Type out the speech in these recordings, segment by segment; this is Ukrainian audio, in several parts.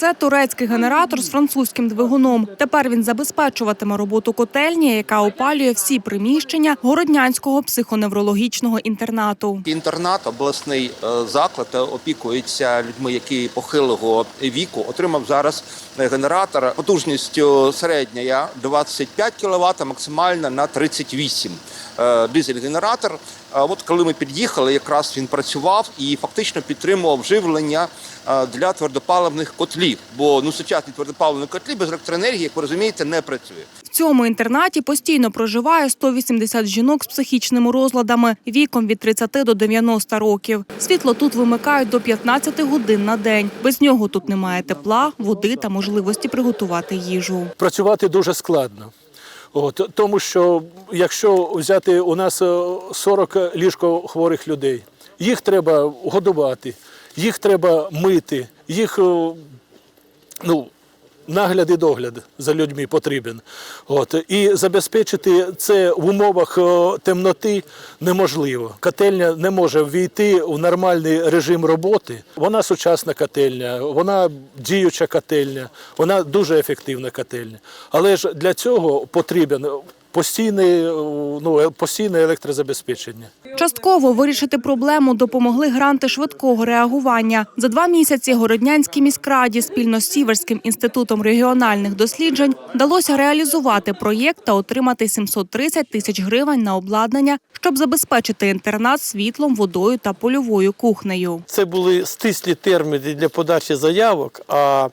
Це турецький генератор з французьким двигуном. Тепер він забезпечуватиме роботу котельні, яка опалює всі приміщення городнянського психоневрологічного інтернату. Інтернат, обласний е, заклад е, опікується людьми, які похилого віку. Отримав зараз е, генератор потужністю середня 25 кВт, максимальна на 38 Е, дизель-генератор. От коли ми під'їхали, якраз він працював і фактично підтримував живлення для твердопаливних котлів. Бо ну сучасні твердопаливні котлі без електроенергії, як ви розумієте, не працює. В цьому інтернаті постійно проживає 180 жінок з психічними розладами віком від 30 до 90 років. Світло тут вимикають до 15 годин на день. Без нього тут немає тепла, води та можливості приготувати їжу. працювати дуже складно. От, тому що якщо взяти у нас е, 40 ліжко хворих людей, їх треба годувати, їх треба мити, їх е, ну, нагляд і догляд за людьми потрібен. От, і забезпечити це в умовах е, темноти неможливо. Котельня не може ввійти в нормальний режим роботи. Вона сучасна котельня, вона діюча котельня, вона дуже ефективна котельня. Але ж для цього потрібен постійне, е, ну, е, постійне електрозабезпечення. Частково вирішити проблему допомогли гранти швидкого реагування. За два місяці Городнянській міськраді спільно з Сіверським інститутом регіональних досліджень вдалося реалізувати проєкт та отримати 730 тисяч гривень на обладнання, щоб забезпечити інтернат світлом, водою та польовою кухнею. Це були стислі терміни для подачі заявок, а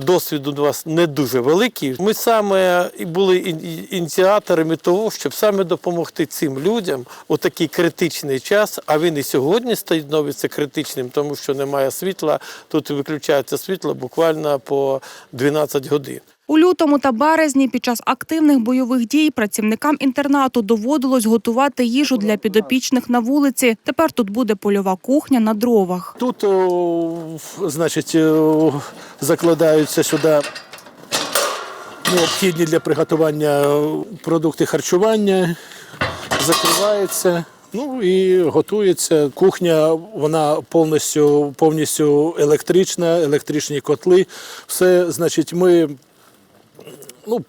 досвід у нас не дуже великий. Ми саме були ін- ініціаторами того, щоб саме допомогти цим людям у такий критичний час. А він і сьогодні становиться критичним, тому що немає світла. Тут виключається світло буквально по 12 годин. У лютому та березні під час активних бойових дій працівникам інтернату доводилось готувати їжу для підопічних на вулиці. Тепер тут буде польова кухня на дровах. Тут, значить, закладаються сюди необхідні для приготування продукти харчування, закривається. Ну і готується. Кухня, вона повністю, повністю електрична, електричні котли. Все, значить, ми ну,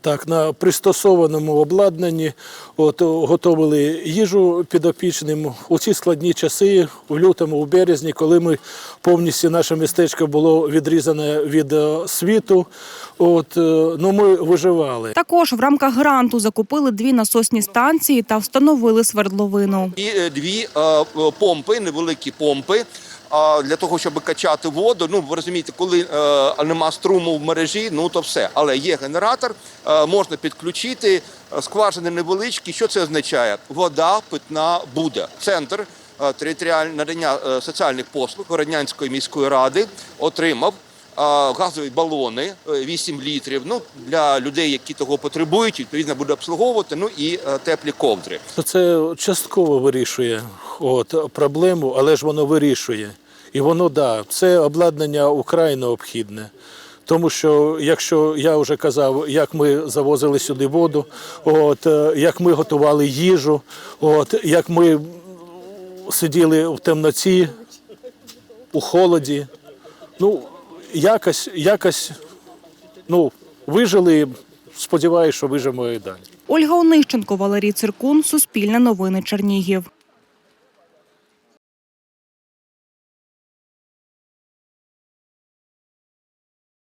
так, на пристосованому обладнанні от, готували їжу підопічним у ці складні часи, в лютому, у березні, коли ми повністю наше містечко було відрізане від е, світу. От, е, ну, ми виживали. Також в рамках гранту закупили дві насосні станції та встановили свердловину. І е, дві е, помпи, невеликі помпи. А для того, щоб качати воду, ну ви розумієте, коли е, нема струму в мережі, ну то все. Але є генератор, е, можна підключити, е, скважини невеличкі. Що це означає? Вода питна буде. Центр е, територіального надання е, соціальних послуг Городнянської міської ради отримав газові балони е, 8 літрів. Ну для людей, які того потребують, відповідно буде обслуговувати. Ну і е, теплі ковдри. Це частково вирішує от, проблему, але ж воно вирішує. І воно, да, це обладнання украй необхідне. Тому що, якщо я вже казав, як ми завозили сюди воду, от, е, як ми готували їжу, от, як ми сиділи в темноті, у холоді, ну, якось, якось ну, вижили, сподіваюся, що виживемо і далі. Ольга Онищенко, Валерій Циркун, Суспільне новини Чернігів.